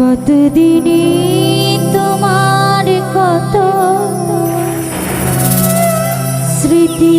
কতদিনে তোমার কত স্মৃতি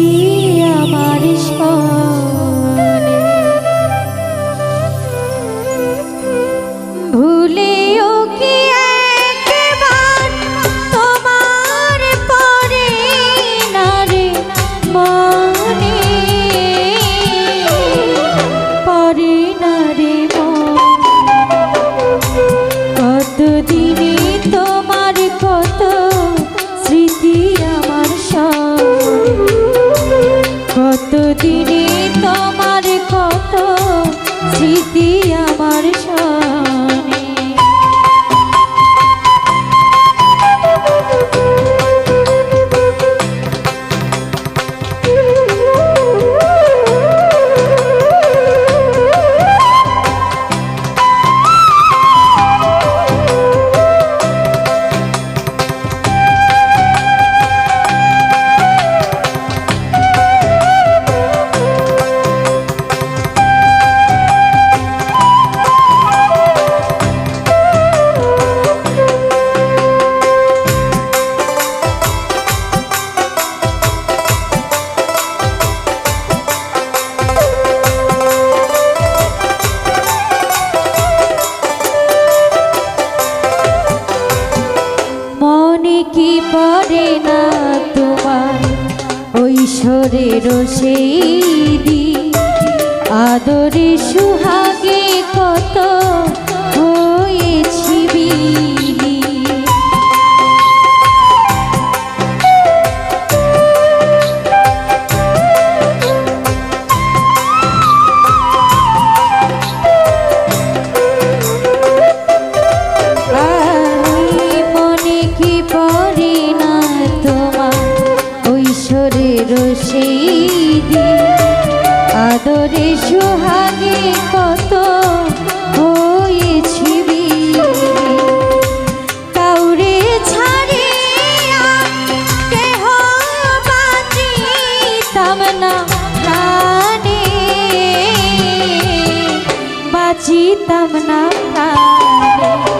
সেই দিন আদরে সুহা cita menangani.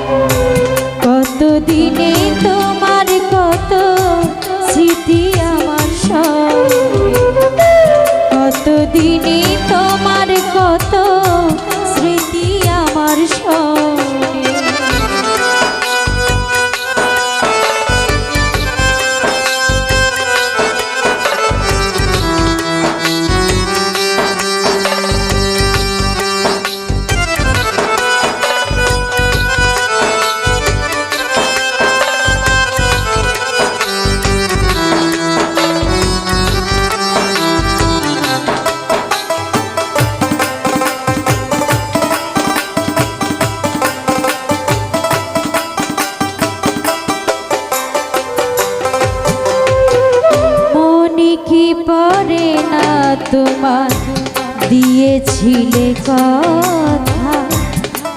ছিলে কথা।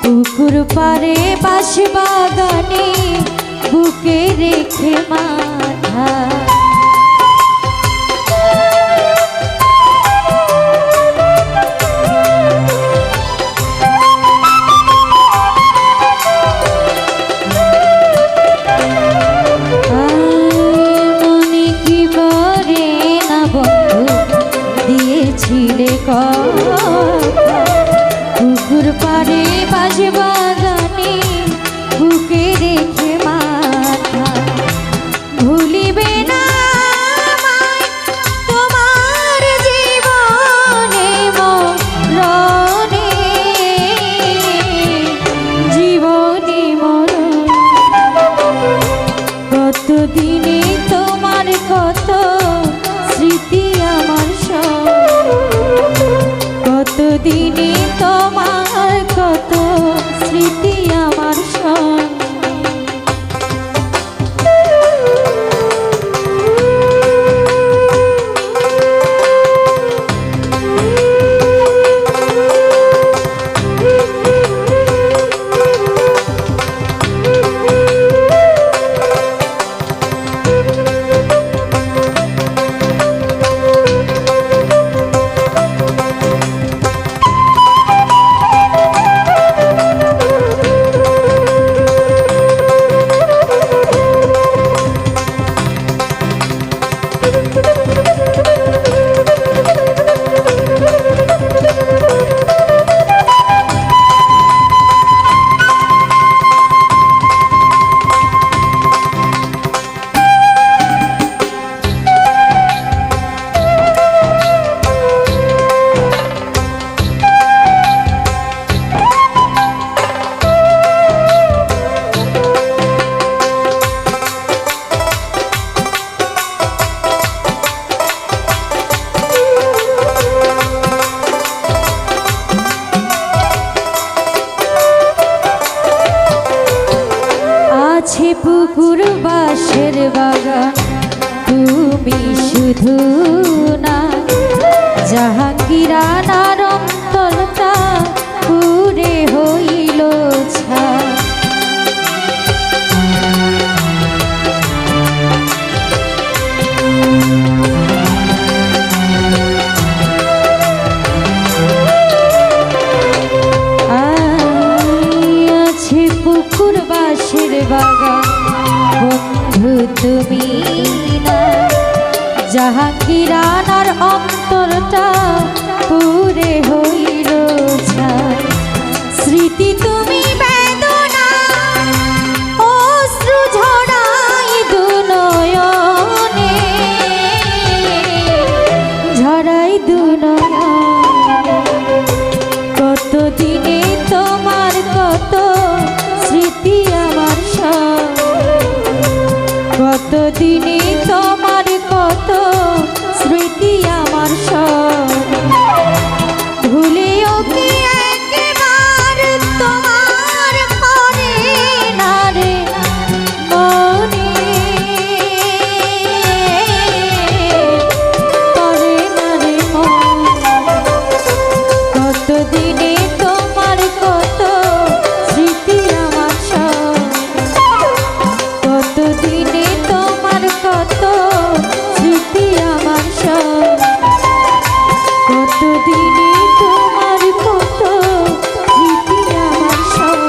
পুকুর পারে বাস বাগানে বুকে রেখে মাথা। তিনি বাগান তুমি শুধু না জাহাঙ্গীরা নারম পুরে দুনয়া কত দিন এতদিনে তোমার কত স্মৃতি আমার সব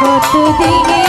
কতদিনে